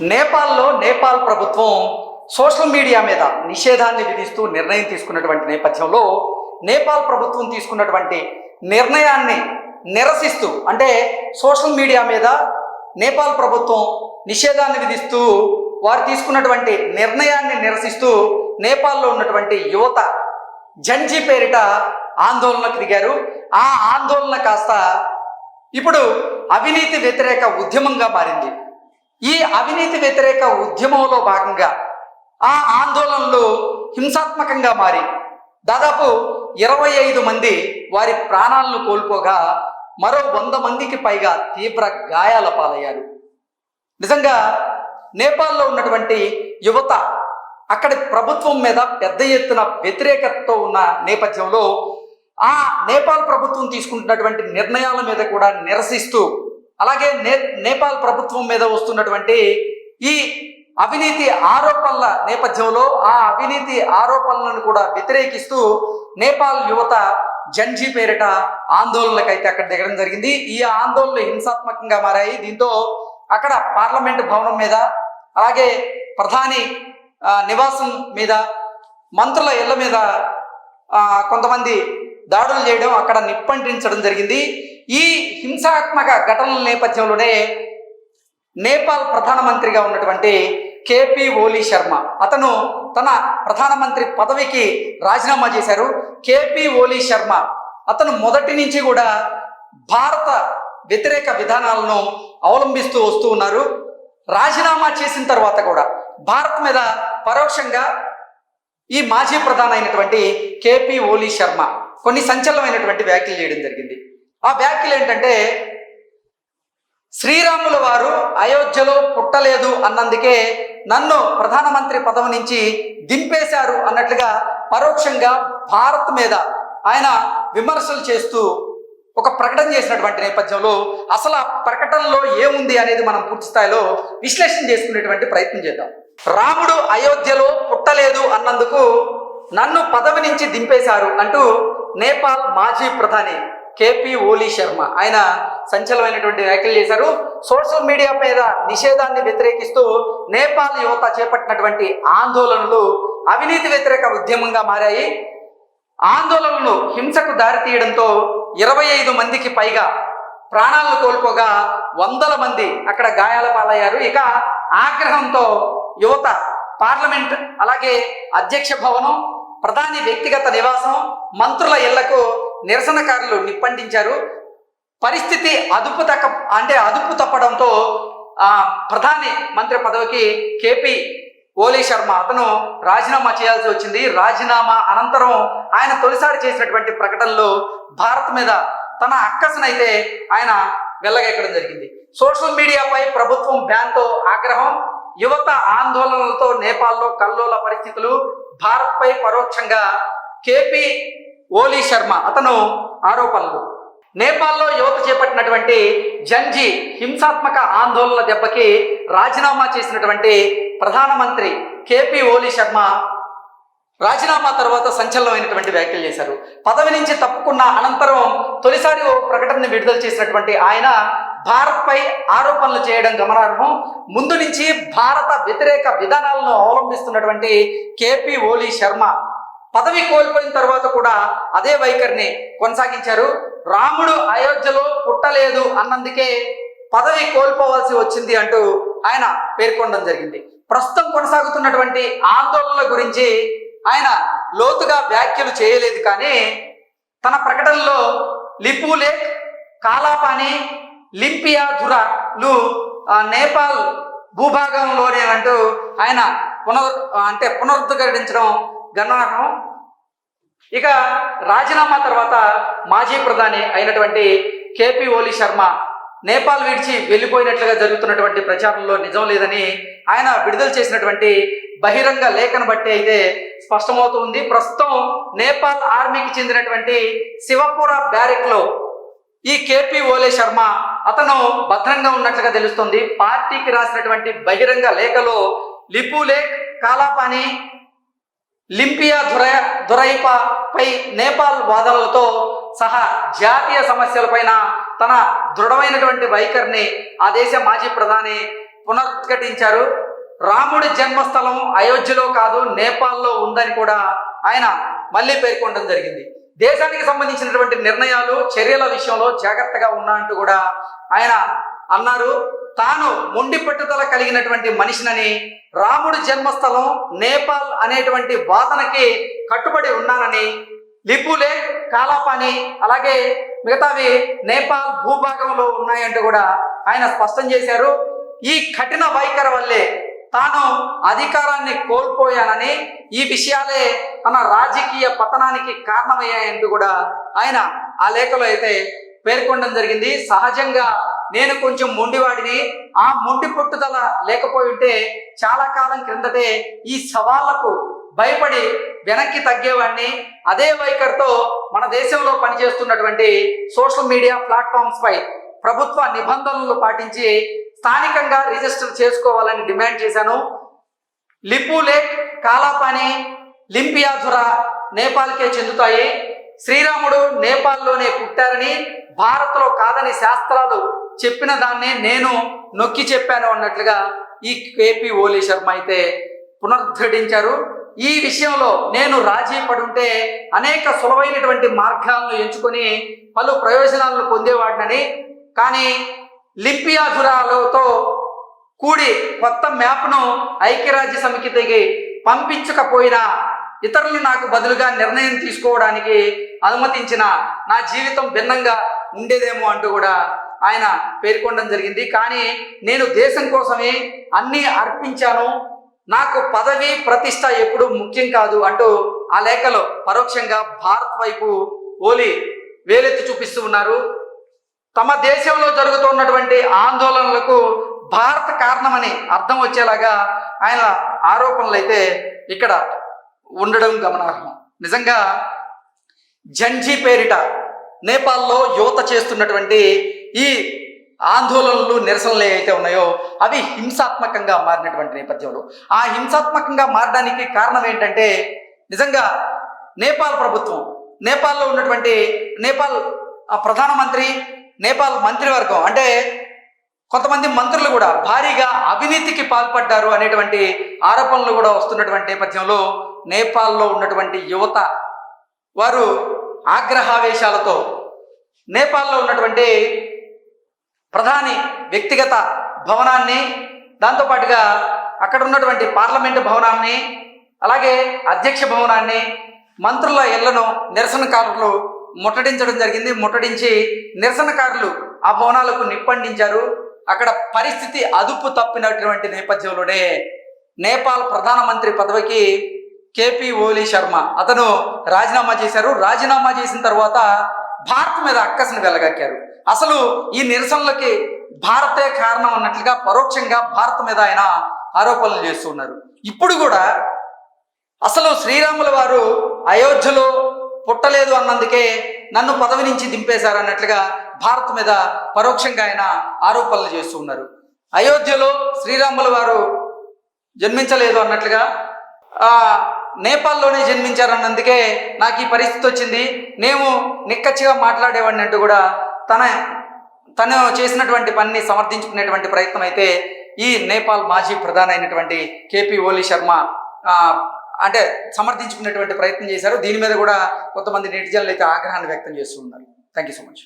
నేపాల్లో నేపాల్ ప్రభుత్వం social media మీద నిషేధాన్ని విధిస్తూ నిర్ణయం తీసుకున్నటువంటి నేపథ్యంలో నేపాల్ ప్రభుత్వం తీసుకున్నటువంటి నిర్ణయాన్ని నిరసిస్తూ అంటే సోషల్ మీడియా మీద నేపాల్ ప్రభుత్వం నిషేధాన్ని విధిస్తూ వారు తీసుకున్నటువంటి నిర్ణయాన్ని నిరసిస్తూ నేపాల్లో ఉన్నటువంటి యువత జంజీ పేరిట ఆందోళనకు దిగారు. ఆ ఆందోళన కాస్త ఇప్పుడు అవినీతి వ్యతిరేక ఉద్యమంగా మారింది. ఈ అవినీతి వ్యతిరేక ఉద్యమంలో భాగంగా ఆ ఆందోళనలు హింసాత్మకంగా మారి దాదాపు ఇరవై ఐదు మంది వారి ప్రాణాలను కోల్పోగా మరో వంద మందికి పైగా తీవ్ర గాయాల పాలయ్యారు. నిజంగా నేపాల్లో ఉన్నటువంటి యువత అక్కడి ప్రభుత్వం మీద పెద్ద ఎత్తున వ్యతిరేకతతో ఉన్న నేపథ్యంలో ఆ నేపాల్ ప్రభుత్వం తీసుకుంటున్నటువంటి నిర్ణయాల మీద కూడా నిరసిస్తూ అలాగే నే నేపాల్ ప్రభుత్వం మీద వస్తున్నటువంటి ఈ అవినీతి ఆరోపణల నేపథ్యంలో ఆ అవినీతి ఆరోపణలను కూడా వ్యతిరేకిస్తూ నేపాల్ యువత జంజీ పేరిట ఆందోళనకైతే అక్కడ దిగడం జరిగింది. ఈ ఆందోళనలు హింసాత్మకంగా మారాయి. దీంతో అక్కడ పార్లమెంటు భవనం మీద అలాగే ప్రధాని నివాసం మీద మంత్రుల ఇళ్ళ మీద కొంతమంది దాడులు చేయడం అక్కడ నిప్పంటించడం జరిగింది. ఈ హింసాత్మక ఘటనల నేపథ్యంలోనే నేపాల్ ప్రధానమంత్రిగా ఉన్నటువంటి కేపీ ఓలీ శర్మ అతను తన ప్రధానమంత్రి పదవికి రాజీనామా చేశారు. కేపీ ఓలీ శర్మ అతను మొదటి నుంచి కూడా భారత వ్యతిరేక విధానాలను అవలంబిస్తూ వస్తూ ఉన్నారు. రాజీనామా చేసిన తర్వాత కూడా భారత్ మీద పరోక్షంగా ఈ మాజీ ప్రధాని అయినటువంటి కేపీ ఓలీ శర్మ కొన్ని సంచలనమైనటువంటి వ్యాఖ్యలు చేయడం జరిగింది. ఆ వ్యాఖ్యలు ఏంటంటే శ్రీరాముల వారు అయోధ్యలో పుట్టలేదు అన్నందుకే నన్ను ప్రధానమంత్రి పదవి నుంచి దింపేశారు అన్నట్లుగా పరోక్షంగా భారత్ మీద ఆయన విమర్శలు చేస్తూ ఒక ప్రకటన చేసినటువంటి నేపథ్యంలో అసలు ఆ ప్రకటనలో ఏముంది అనేది మనం పూర్తి స్థాయిలో విశ్లేషణ చేసుకునేటువంటి ప్రయత్నం చేద్దాం. రాముడు అయోధ్యలో పుట్టలేదు అన్నందుకు నన్ను పదవి నుంచి దింపేశారు అంటూ నేపాల్ మాజీ ప్రధాని కేపీ ఓలీ శర్మ. ఆయన సంచలమైనటువంటి వ్యాఖ్యలు చేశారు. సోషల్ మీడియా మీద నిషేధాన్ని వ్యతిరేకిస్తూ నేపాల్ యువత చేపట్టినటువంటి ఆందోళనలు అవినీతి వ్యతిరేక ఉద్యమంగా మారాయి. ఆందోళనలు హింసకు దారితీయడంతో ఇరవై ఐదు మందికి పైగా ప్రాణాలను కోల్పోగా వందల మంది అక్కడ గాయాల పాలయ్యారు. ఇక ఆగ్రహంతో యువత పార్లమెంట్ అలాగే అధ్యక్ష భవనం ప్రధాని వ్యక్తిగత నివాసం మంత్రుల ఇళ్ళకు నిరసనకారులు నిప్పంటించారు. పరిస్థితి అదుపు తక్క అంటే అదుపు తప్పడంతో ప్రధాని మంత్రి పదవికి కేపీ ఓలీ శర్మ అతను రాజీనామా చేయాల్సి వచ్చింది. రాజీనామా అనంతరం ఆయన తొలిసారి చేసినటువంటి ప్రకటనలో భారత్ మీద తన అక్కసనైతే ఆయన వెళ్ళగెక్కడం జరిగింది. సోషల్ మీడియాపై ప్రభుత్వం బ్యాన్తో ఆగ్రహం యువత ఆందోళనలతో నేపాల్లో కల్లోల పరిస్థితులు భారత్పై పరోక్షంగా కేపీ ఓలీ శర్మ అతను ఆరోపణలు. నేపాల్లో యువత చేపట్టినటువంటి జంజీ హింసాత్మక ఆందోళనల దెబ్బకి రాజీనామా చేసినటువంటి ప్రధానమంత్రి కేపీ ఓలీ శర్మ రాజీనామా తర్వాత సంచలనమైనటువంటి వ్యాఖ్యలు చేశారు. పదవి నుంచి తప్పుకున్న అనంతరం తొలిసారి ఓ ప్రకటన విడుదల చేసినటువంటి ఆయన భారత్పై ఆరోపణలు చేయడం గమనార్హం. ముందు నుంచి భారత వ్యతిరేక విధానాలను అవలంబిస్తున్నటువంటి కేపీ ఓలీ శర్మ పదవి కోల్పోయిన తర్వాత కూడా అదే వైఖరిని కొనసాగించారు. రాముడు అయోధ్యలో పుట్టలేదు అన్నందుకే పదవి కోల్పోవాల్సి వచ్చింది అంటూ ఆయన పేర్కొనడం జరిగింది. ప్రస్తుతం కొనసాగుతున్నటువంటి ఆందోళనల గురించి ఆయన లోతుగా వ్యాఖ్యలు చేయలేదు కానీ తన ప్రకటనలో లిపులేక్ కాలాపాని లింపియాధురలు నేపాల్ భూభాగంలోనే అంటూ ఆయన పునర్ అంటే పునరుద్ధరించడం గమనార్హం ఇక రాజీనామా తర్వాత మాజీ ప్రధాని అయినటువంటి కేపీ ఓలీ శర్మ నేపాల్ విడిచి వెళ్ళిపోయినట్లుగా జరుగుతున్నటువంటి ప్రచారంలో నిజం లేదని ఆయన విడుదల చేసినటువంటి బహిరంగ లేఖను బట్టి అయితే స్పష్టమవుతుంది. ప్రస్తుతం నేపాల్ ఆర్మీకి చెందినటువంటి శివపుర బ్యారెక్లో ఈ కేపీ ఓలే శర్మ అతను భద్రంగా ఉన్నట్లుగా తెలుస్తుంది. పార్టీకి రాసినటువంటి బహిరంగ లేఖలో లిపులేక్ కాలాపాని లింపియా దుర దురైపపై నేపాల్ వాదనలతో సహా జాతీయ సమస్యలపైన తన దృఢమైనటువంటి వైఖరిని ఆ దేశ మాజీ ప్రధాని పునరుద్ఘాటించారు. రాముడి జన్మస్థలం అయోధ్యలో కాదు నేపాల్లో ఉందని కూడా ఆయన మళ్ళీ పేర్కొనడం జరిగింది. దేశానికి సంబంధించినటువంటి నిర్ణయాలు చర్యల విషయంలో జాగ్రత్తగా ఉన్నా అంటూ కూడా ఆయన అన్నారు. తాను మొండి పట్టుదల కలిగినటువంటి మనిషినని రాముడి జన్మస్థలం నేపాల్ అనేటువంటి వాదనకి కట్టుబడి ఉన్నానని లిపులే కాలాపాని అలాగే మిగతావి నేపాల్ భూభాగంలో ఉన్నాయంటూ కూడా ఆయన స్పష్టం చేశారు. ఈ కఠిన వైఖరి వల్లే తాను అధికారాన్ని కోల్పోయానని ఈ విషయాలే తన రాజకీయ పతనానికి కారణమయ్యాయంటూ కూడా ఆయన ఆ లేఖలో అయితే పేర్కొనడం జరిగింది. సహజంగా నేను కొంచెం మొండివాడిని. ఆ మొండి పుట్టుదల లేకపోయి ఉంటే చాలా కాలం క్రిందటే ఈ సవాళ్ళకు భయపడి వెనక్కి తగ్గేవాడిని. అదే వైఖరితో మన దేశంలో పనిచేస్తున్నటువంటి సోషల్ మీడియా ప్లాట్ఫామ్స్ పై ప్రభుత్వ నిబంధనలు పాటించి స్థానికంగా రిజిస్టర్ చేసుకోవాలని డిమాండ్ చేశాను. లిపులేక్ కాలాపాని లింపియాధురా నేపాల్కే చెందుతాయి. శ్రీరాముడు నేపాల్లోనే పుట్టారని భారత్లో కాదని శాస్త్రాలు చెప్పిన దాన్ని నేను నొక్కి చెప్పాను అన్నట్లుగా ఈ కేపీ ఓలీ శర్మ అయితే పునరుద్ధరించారు. ఈ విషయంలో నేను రాజీ పడుంటే అనేక సులభైనటువంటి మార్గాలను ఎంచుకొని పలు ప్రయోజనాలను పొందేవాడినని. కానీ లిపియాజురాలతో కూడి కొత్త మ్యాప్ను ఐక్యరాజ్య సమితికి పంపించకపోయినా ఇతరులు నాకు బదులుగా నిర్ణయం తీసుకోవడానికి అనుమతించిన నా జీవితం భిన్నంగా ఉండేదేమో అంటూ కూడా ఆయన పేర్కొనడం జరిగింది. కానీ నేను దేశం కోసమే అన్నీ అర్పించాను. నాకు పదవి ప్రతిష్ట ఎప్పుడు ముఖ్యం కాదు అంటూ ఆ లేఖలో పరోక్షంగా భారత్ వైపు ఓలి వేలెత్తి చూపిస్తూ ఉన్నారు. తమ దేశంలో జరుగుతున్నటువంటి ఆందోళనలకు భారత కారణమని అర్థం వచ్చేలాగా ఆయన ఆరోపణలు అయితే ఇక్కడ ఉండడం గమనార్హం. నిజంగా జంజీ పేరిట నేపాల్లో యువత చేస్తున్నటువంటి ఈ ఆందోళనలు నిరసనలు ఏవైతే ఉన్నాయో అవి హింసాత్మకంగా మారినటువంటి నేపథ్యంలో. ఆ హింసాత్మకంగా మారడానికి కారణం ఏంటంటే నిజంగా నేపాల్ ప్రభుత్వం నేపాల్లో ఉన్నటువంటి నేపాల్ ప్రధానమంత్రి నేపాల్ మంత్రివర్గం అంటే కొంతమంది మంత్రులు కూడా భారీగా అవినీతికి పాల్పడ్డారు అనేటువంటి ఆరోపణలు కూడా వస్తున్నటువంటి నేపథ్యంలో నేపాల్లో ఉన్నటువంటి యువత వారు ఆగ్రహావేశాలతో నేపాల్లో ఉన్నటువంటి ప్రధాని వ్యక్తిగత భవనాన్ని దాంతోపాటుగా అక్కడ ఉన్నటువంటి పార్లమెంటు భవనాన్ని అలాగే అధ్యక్ష భవనాన్ని మంత్రుల ఇళ్ళను నిరసనకారులు ముట్టడించడం జరిగింది. ముట్టడించి నిరసనకారులు ఆ భవనాలకు నిప్పండించారు. అక్కడ పరిస్థితి అదుపు తప్పినటువంటి నేపథ్యంలోనే నేపాల్ ప్రధానమంత్రి పదవికి కేపీ ఓలీ శర్మ అతను రాజీనామా చేశారు. రాజీనామా చేసిన తర్వాత భారత్ మీద అక్కసును వెళ్ళగక్కారు అసలు ఈ నిరసనలకి భారతే కారణం అన్నట్లుగా పరోక్షంగా భారత్ మీద ఆయన ఆరోపణలు చేస్తున్నారు ఇప్పుడు కూడా అసలు శ్రీరాముల వారు అయోధ్యలో పుట్టలేదు అన్నందుకే నన్ను పదవి నుంచి దింపేశారు అన్నట్లుగా భారత్ మీద పరోక్షంగా ఆయన ఆరోపణలు చేస్తూ ఉన్నారు. అయోధ్యలో శ్రీరాముల వారు జన్మించలేదు అన్నట్లుగా ఆ, నేపాల్లోనే జన్మించారన్నందుకే నాకు ఈ పరిస్థితి వచ్చింది. నేను నిక్కచ్చిగా మాట్లాడేవాడిని అంటూ కూడా తన తను చేసినటువంటి పనిని సమర్థించుకునేటువంటి ప్రయత్నం అయితే ఈ నేపాల్ మాజీ ప్రధాని అయినటువంటి కేపీ ఓలీ శర్మ అంటే సమర్థించుకునేటువంటి ప్రయత్నం చేశారు. దీని మీద కూడా కొంతమంది నెటిజన్లు అయితే ఆగ్రహాన్ని వ్యక్తం చేస్తూ ఉన్నారు. Thank you so much